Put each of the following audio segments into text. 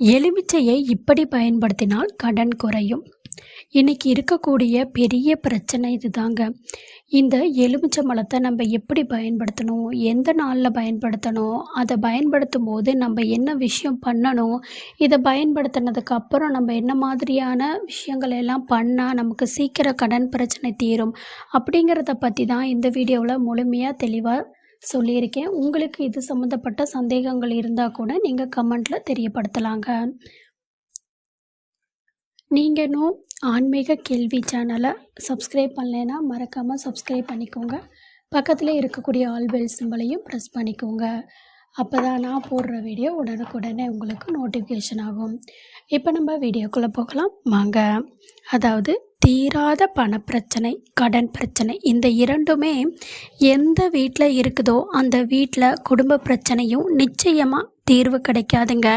எலுமிச்சையை இப்படி பயன்படுத்தினால் கடன் குறையும். இன்னைக்கு இருக்கக்கூடிய பெரிய பிரச்சனை இதுதாங்க. இந்த எலுமிச்சை மலத்தை நம்ம எப்படி பயன்படுத்தணும்? எந்த நாளில் பயன்படுத்தணும்? அதை பயன்படுத்தும் போது நம்ம என்ன விஷயம் பண்ணணும்? இதை பயன்படுத்தினதுக்கு அப்புறம் நம்ம என்ன மாதிரியான விஷயங்கள் எல்லாம் பண்ணால் நமக்கு சீக்கிரம் கடன் பிரச்சனை தீரும்? அப்படிங்கிறத பற்றி தான் இந்த வீடியோவில் முழுமையாக தெளிவாக சொல்லியிருக்கேன். உங்களுக்கு இது சம்மந்தப்பட்ட சந்தேகங்கள் இருந்தால் கூட நீங்கள் கமெண்ட்டில் தெரியப்படுத்தலாங்க. நீங்கள் இன்னும் ஆன்மீக கேள்வி சேனலை சப்ஸ்கிரைப் பண்ணலைன்னா மறக்காமல் சப்ஸ்கிரைப் பண்ணிக்கோங்க. பக்கத்தில் இருக்கக்கூடிய ஆல் பெல் சிம்பலையும் ப்ரெஸ் பண்ணிக்கோங்க. அப்போ தான் நான் போடுற வீடியோ உடனுக்குடனே உங்களுக்கு நோட்டிஃபிகேஷன் ஆகும். இப்போ நம்ம வீடியோக்குள்ளே போகலாம். வாங்க. அதாவது தீராத பணப்பிரச்சனை கடன் பிரச்சனை இந்த இரண்டுமே எந்த வீட்டில் இருக்குதோ அந்த வீட்டில் குடும்ப பிரச்சனையும் நிச்சயமாக தீர்வு கிடைக்காதுங்க.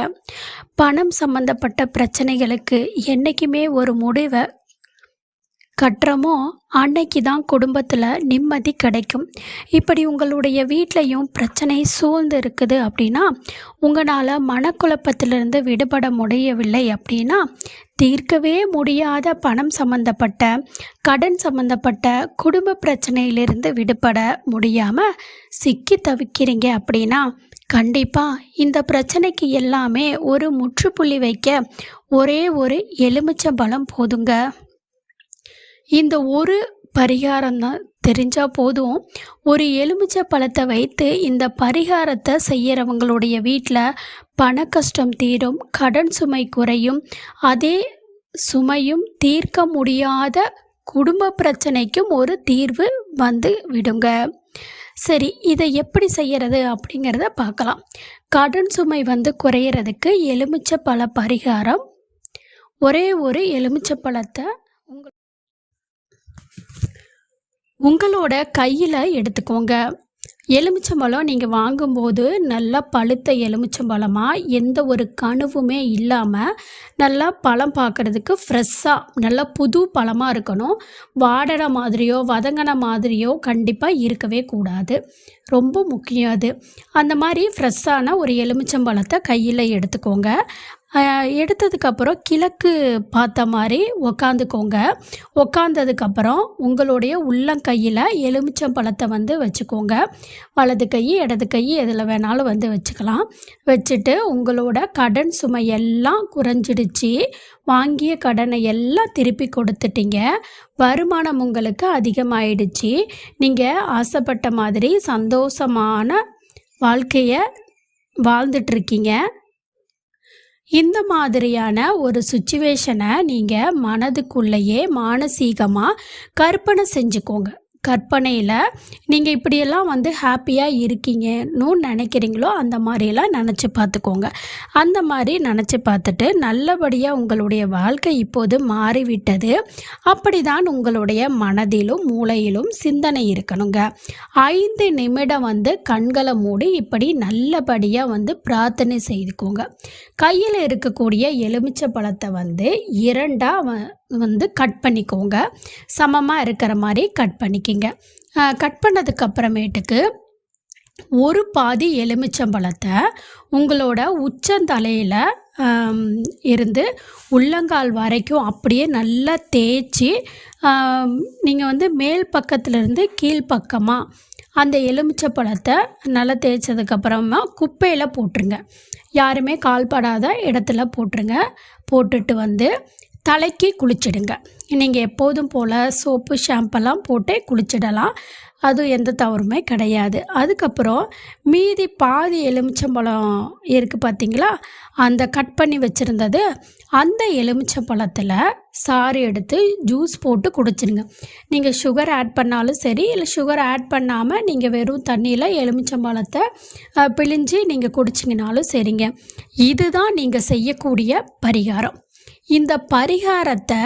பணம் சம்பந்தப்பட்ட பிரச்சனைகளுக்கு என்றைக்குமே ஒரு முடிவை கட்டுறமோ அன்னைக்கு தான் குடும்பத்தில் நிம்மதி கிடைக்கும். இப்படி உங்களுடைய வீட்லேயும் பிரச்சனை சூழ்ந்து இருக்குது அப்படின்னா உங்களால் மனக்குழப்பத்திலிருந்து விடுபட முடியவில்லை அப்படின்னா தீர்க்கவே முடியாத பணம் சம்பந்தப்பட்ட கடன் சம்பந்தப்பட்ட குடும்ப பிரச்சனையிலிருந்து விடுபட முடியாமல் சிக்கி தவிக்கிறீங்க அப்படின்னா கண்டிப்பாக இந்த பிரச்சனைக்கு எல்லாமே ஒரு முற்றுப்புள்ளி வைக்க ஒரே ஒரு எலுமிச்சம்பழம் போதுங்க. இந்த ஒரு பரிகாரம் தான். தெரிஞ்சால் போதும். ஒரு எலுமிச்சை பழத்தை வைத்து இந்த பரிகாரத்தை செய்கிறவங்களுடைய வீட்டில் பண கஷ்டம் தீரும் கடன் சுமை குறையும். அதே சுமையும் தீர்க்க முடியாத குடும்ப பிரச்சனைக்கும் ஒரு தீர்வு வந்து விடுங்க. சரி இதை எப்படி செய்கிறது அப்படிங்கிறத பார்க்கலாம். கடன் சுமை வந்து குறையிறதுக்கு எலுமிச்சை பழ பரிகாரம். ஒரே ஒரு எலுமிச்சை பழத்தை உங்கள் உங்களோட கையில் எடுத்துக்கோங்க. எலுமிச்சம்பழம் நீங்கள் வாங்கும்போது நல்லா பழுத்த எலுமிச்சம்பழமாக எந்த ஒரு கனவுமே இல்லாமல் நல்லா பழம் பார்க்குறதுக்கு ஃப்ரெஷ்ஷாக நல்லா புது பழமாக இருக்கணும். வாடன மாதிரியோ வதங்கின மாதிரியோ கண்டிப்பாக இருக்கவே கூடாது. ரொம்ப முக்கியம் அது. அந்த மாதிரி ஃப்ரெஷ்ஷான ஒரு எலுமிச்சம்பழத்தை கையில் எடுத்துக்கோங்க. எடுத்ததுக்கப்புறம் கிழக்கு பார்த்த மாதிரி உக்காந்துக்கோங்க. உக்காந்ததுக்கப்புறம் உங்களுடைய உள்ளங்கையில் எலுமிச்சம் பழத்தை வந்து வச்சுக்கோங்க. வலது கை இடது கை எதில் வேணாலும் வந்து வச்சுக்கலாம். வச்சுட்டு உங்களோட கடன் சுமை எல்லாம் குறைஞ்சிடுச்சு. வாங்கிய கடனை எல்லாம் திருப்பி கொடுத்துட்டீங்க. வருமானம் உங்களுக்கு அதிகமாயிடுச்சு. நீங்கள் ஆசைப்பட்ட மாதிரி சந்தோஷமான வாழ்க்கையை வாழ்ந்துட்டுருக்கீங்க இந்த மாதிரியான ஒரு சுச்சுவேஷனை நீங்கள் மனதுக்குள்ளேயே மானசீகமாக கற்பனை செஞ்சுக்கோங்க. கற்பனையில் நீங்கள் இப்படியெல்லாம் வந்து ஹாப்பியாக இருக்கீங்கன்னு நினைக்கிறீங்களோ அந்த மாதிரியெல்லாம் நினச்சி பார்த்துக்கோங்க. அந்த மாதிரி நினச்சி பார்த்துட்டு நல்லபடியாக உங்களுடைய வாழ்க்கை இப்போது மாறிவிட்டது. அப்படி தான் உங்களுடைய மனதிலும் மூளையிலும் சிந்தனை இருக்கணுங்க. ஐந்து நிமிடம் வந்து கண்களை மூடி இப்படி நல்லபடியாக வந்து பிரார்த்தனை செய்துக்கோங்க. கையில் இருக்கக்கூடிய எலுமிச்சை பழத்தை வந்து இரண்டாக வந்து கட் பண்ணிக்கோங்க. சமமாக இருக்கிற மாதிரி கட் பண்ணிக்கிங்க. கட் பண்ணதுக்கு அப்புறமேட்டுக்கு ஒரு பாதி எலுமிச்சம்பழத்தை உங்களோட உச்சந்தலையில் இருந்து உள்ளங்கால் வரைக்கும் அப்படியே நல்லா தேய்ச்சி நீங்கள் வந்து மேல் பக்கத்துலேருந்து கீழ்ப்பக்கமாக அந்த எலுமிச்சப்பழத்தை நல்லா தேய்ச்சதுக்கப்புறமா குப்பையில் போட்டுருங்க. யாருமே கால்படாத இடத்துல போட்டுருங்க. போட்டுட்டு வந்து தலைக்கு குளிச்சிடுங்க. நீங்கள் எப்போதும் போல் சோப்பு ஷாம்பெல்லாம் போட்டு குளிச்சிடலாம். அது எந்த தவறுமே கிடையாது. அதுக்கப்புறம் மீதி பாதி எலுமிச்சம்பழம் இருக்குது பார்த்தீங்களா அந்த கட் பண்ணி வச்சுருந்தது அந்த எலுமிச்சம்பழத்தில் சாறு எடுத்து ஜூஸ் போட்டு குடிச்சிடுங்க. நீங்கள் சுகர் ஆட் பண்ணாலும் சரி இல்லை சுகர் ஆட் பண்ணாமல் நீங்கள் வெறும் தண்ணியில் எலுமிச்சம்பழத்தை பிழிஞ்சு நீங்கள் குடிச்சிங்கனாலும் சரிங்க. இதுதான் நீங்கள் செய்யக்கூடிய பரிகாரம். இந்த பரிகாரத்தை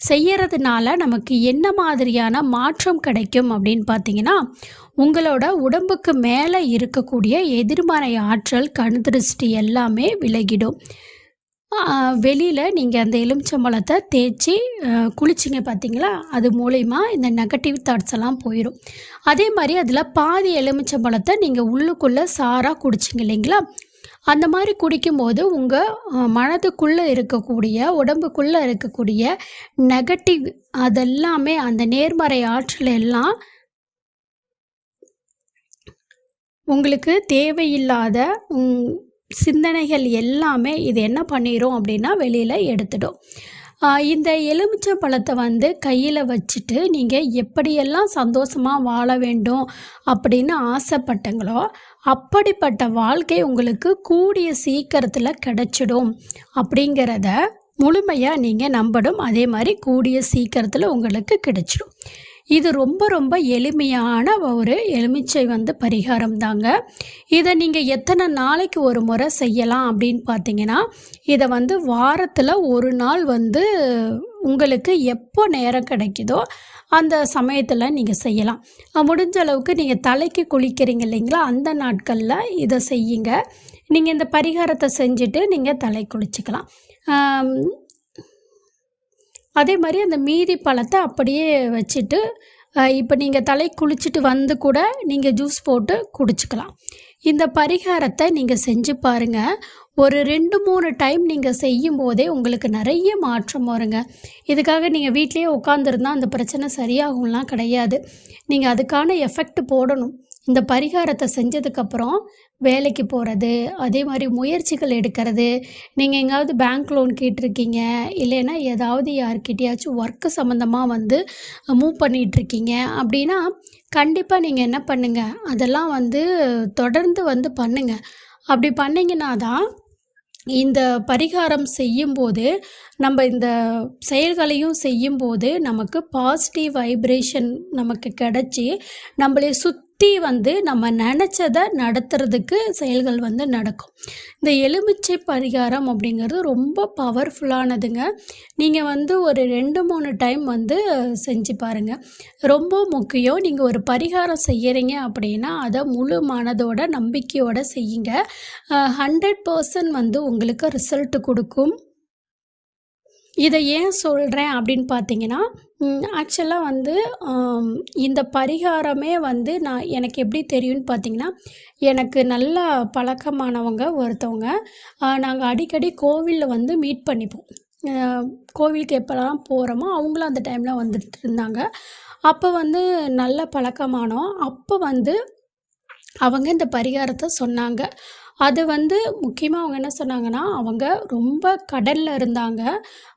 செய்யறதுனால நமக்கு என்ன மாதிரியான மாற்றம் கிடைக்கும் அப்படின்னு பார்த்தீங்கன்னா உங்களோட உடம்புக்கு மேலே இருக்கக்கூடிய எதிர்மறை ஆற்றல் கண் திருஷ்டி எல்லாமே விலகிடும். வெளியில் நீங்கள் அந்த எலுமிச்சம்பழத்தை தேய்ச்சி குளிச்சிங்க பார்த்தீங்களா அது மூலயமா இந்த நெகட்டிவ் தாட்ஸ் எல்லாம் போயிடும் அதே மாதிரி அதில் பாதி எலுமிச்சம்பழத்தை நீங்கள் உள்ளுக்குள்ளே சாராக குடிச்சிங்க இல்லைங்களா? அந்த மாதிரி குடிக்கும்போது உங்கள் மனதுக்குள்ளே இருக்கக்கூடிய உடம்புக்குள்ளே இருக்கக்கூடிய நெகட்டிவ் அதெல்லாமே அந்த நேர்மறை ஆற்றல் எல்லாம் உங்களுக்கு தேவையில்லாத சிந்தனைகள் எல்லாமே இது என்ன பண்ணிடும் அப்படின்னா வெளியில் எடுத்துடும். இந்த எலுமிச்சை பழத்தை வந்து கையில் வச்சுட்டு நீங்கள் எப்படியெல்லாம் சந்தோஷமாக வாழ வேண்டும் அப்படின்னு ஆசைப்பட்டங்களோ அப்படிப்பட்ட வாழ்க்கை உங்களுக்கு கூடிய சீக்கிரத்தில் கிடச்சிடும் அப்படிங்கிறத முழுமையாக நீங்கள் நம்பணும். அதே மாதிரி கூடிய சீக்கிரத்தில் உங்களுக்கு கிடைச்சிடும். இது ரொம்ப ரொம்ப எளிமையான ஒரு எலுமிச்சை வந்து பரிகாரம் தாங்க இதை நீங்கள் எத்தனை நாளைக்கு ஒரு முறை செய்யலாம் அப்படின்னு பார்த்தீங்கன்னா இதை வந்து வாரத்தில் ஒரு நாள் வந்து உங்களுக்கு எப்போ நேரம் கிடைக்குதோ அந்த சமயத்தில் நீங்கள் செய்யலாம். முடிஞ்ச அளவுக்கு நீங்கள் தலைக்கு குளிக்கிறீங்க இல்லைங்களா அந்த நாட்களில் இதை செய்யுங்க. நீங்கள் இந்த பரிகாரத்தை செஞ்சுட்டு நீங்கள் தலை குளிச்சுக்கலாம். அதே மாதிரி அந்த மீதி பழத்தை அப்படியே வச்சுட்டு இப்போ நீங்கள் தலை குளிச்சுட்டு வந்து கூட நீங்கள் ஜூஸ் போட்டு குடிச்சிக்கலாம். இந்த பரிகாரத்தை நீங்கள் செஞ்சு பாருங்கள் ஒரு ரெண்டு மூணு டைம் நீங்கள் செய்யும் போதே உங்களுக்கு நிறைய மாற்றம் வருங்க. இதுக்காக நீங்கள் வீட்லேயே உட்காந்துருந்தா அந்த பிரச்சனை சரியாகும்லாம் கிடையாது. நீங்கள் அதுக்கான எஃபெக்ட் போடணும். இந்த பரிகாரத்தை செஞ்சதுக்கப்புறம் வேலைக்கு போகிறது அதே மாதிரி முயற்சிகள் எடுக்கிறது. நீங்கள் எங்காவது பேங்க் லோன் கேட்டிருக்கீங்க இல்லைன்னா ஏதாவது யார்கிட்டயாச்சும் ஒர்க்கு சம்மந்தமாக வந்து மூவ் பண்ணிகிட்ருக்கீங்க அப்படின்னா கண்டிப்பாக நீங்கள் என்ன பண்ணுங்கள் அதெல்லாம் வந்து தொடர்ந்து வந்து பண்ணுங்கள் அப்படி பண்ணிங்கன்னா தான் இந்த பரிகாரம் செய்யும்போது நம்ம இந்த செயல்களையும் செய்யும்போது நமக்கு பாசிட்டிவ் வைப்ரேஷன் நமக்கு கிடச்சி நம்மளே சுத் சுற்றி வந்து நம்ம நினச்சதை நடத்துறதுக்கு செயல்கள் வந்து நடக்கும். இந்த எலுமிச்சை பரிகாரம் அப்படிங்கிறது ரொம்ப பவர்ஃபுல்லானதுங்க நீங்கள் வந்து ஒரு ரெண்டு மூணு டைம் வந்து செஞ்சு பாருங்கள் ரொம்ப முக்கியம். நீங்கள் ஒரு பரிகாரம் செய்கிறீங்க அப்படின்னா அதை முழு மனதோட நம்பிக்கையோடு செய்யுங்க. ஹண்ட்ரட் பர்சன்ட் வந்து உங்களுக்கு ரிசல்ட் கொடுக்கும். இதை ஏன் சொல்கிறேன் அப்படின்னு பார்த்தீங்கன்னா ஆக்சுவலாக வந்து இந்த பரிகாரமே வந்து நான் எனக்கு எப்படி தெரியும்னு பார்த்தீங்கன்னா எனக்கு நல்ல பழக்கமானவங்க ஒருத்தவங்க. நாங்கள் அடிக்கடி கோவிலில் வந்து மீட் பண்ணிப்போம். கோவிலுக்கு எப்போல்லாம் போகிறோமோ அவங்களும் அந்த டைமில் வந்துட்டு இருந்தாங்க. அப்போ வந்து நல்ல பழக்கமானோம். அப்போ வந்து அவங்க இந்த பரிகாரத்தை சொன்னாங்க. அது வந்து முக்கியமாக அவங்க என்ன சொன்னாங்கன்னா அவங்க ரொம்ப கடலில் இருந்தாங்க.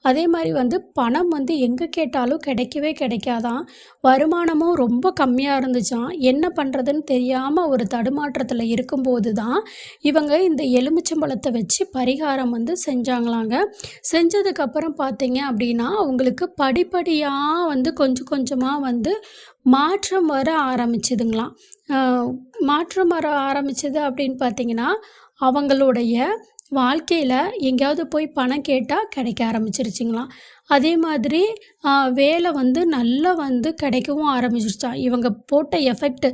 அதே மாதிரி வந்து பணம் வந்து எங்கே கேட்டாலும் கிடைக்கவே கிடைக்காதான். வருமானமும் ரொம்ப கம்மியாக இருந்துச்சான் என்ன பண்ணுறதுன்னு தெரியாமல் ஒரு தடுமாற்றத்தில் இருக்கும்போது தான் இவங்க இந்த எலுமிச்சம்பழத்தை வச்சு பரிகாரம் வந்து செஞ்சாங்களாங்க. செஞ்சதுக்கப்புறம் பார்த்தீங்க அப்படின்னா அவங்களுக்கு படிப்படியாக வந்து கொஞ்சம் கொஞ்சமாக வந்து மாற்றம் வர ஆரம்பிச்சதுங்களாம். மாற்றம் வர ஆரம்பிச்சது அப்படின்னு பார்த்தீங்கன்னா அவங்களுடைய வாழ்க்கையில் எங்கேயாவது போய் பணம் கேட்டால் கிடைக்க ஆரம்பிச்சிருச்சிங்களாம். அதே மாதிரி வேலை வந்து நல்லா வந்து கிடைக்கவும் ஆரம்பிச்சிருச்சான் இவங்க போட்ட எஃபெக்ட்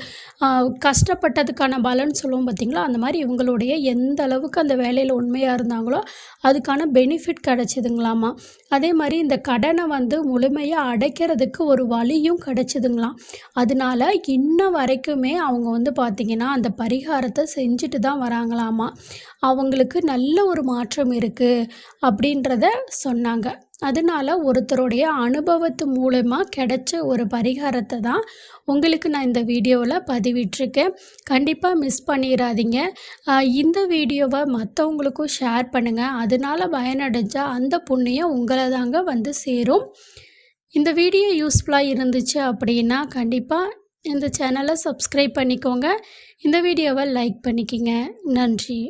கஷ்டப்பட்டதுக்கான பலன் சொல்லுவோம் பார்த்திங்களா அந்த மாதிரி இவங்களுடைய எந்த அளவுக்கு அந்த வேலையில் உண்மையாக இருந்தாங்களோ அதுக்கான பெனிஃபிட் கிடச்சிதுங்களாமா? அதே மாதிரி இந்த கடனை வந்து முழுமையாக அடைக்கிறதுக்கு ஒரு வழியும் கிடச்சிதுங்களாம். அதனால இன்ன வரைக்குமே அவங்க வந்து பார்த்திங்கன்னா அந்த பரிகாரத்தை செஞ்சுட்டு தான் வராங்களாமா? அவங்களுக்கு நல்ல ஒரு மாற்றம் இருக்குது அப்படின்றத சொன்னாங்க. அதனால் ஒருத்தருடைய அனுபவத்து மூலமாக கிடைச்ச ஒரு பரிகாரத்தை தான் உங்களுக்கு நான் இந்த வீடியோவில் பதிவிட்டிருக்கேன். கண்டிப்பாக மிஸ் பண்ணிடாதீங்க இந்த வீடியோவை மற்றவங்களுக்கும் ஷேர் பண்ணுங்கள் அதனால் பயனடைஞ்சால் அந்த புண்ணியம் உங்களை தாங்க வந்து சேரும். இந்த வீடியோ யூஸ்ஃபுல்லாக இருந்துச்சு அப்படின்னா கண்டிப்பாக இந்த சேனலை சப்ஸ்கிரைப் பண்ணிக்கோங்க. இந்த வீடியோவை லைக் பண்ணிக்கோங்க. நன்றி.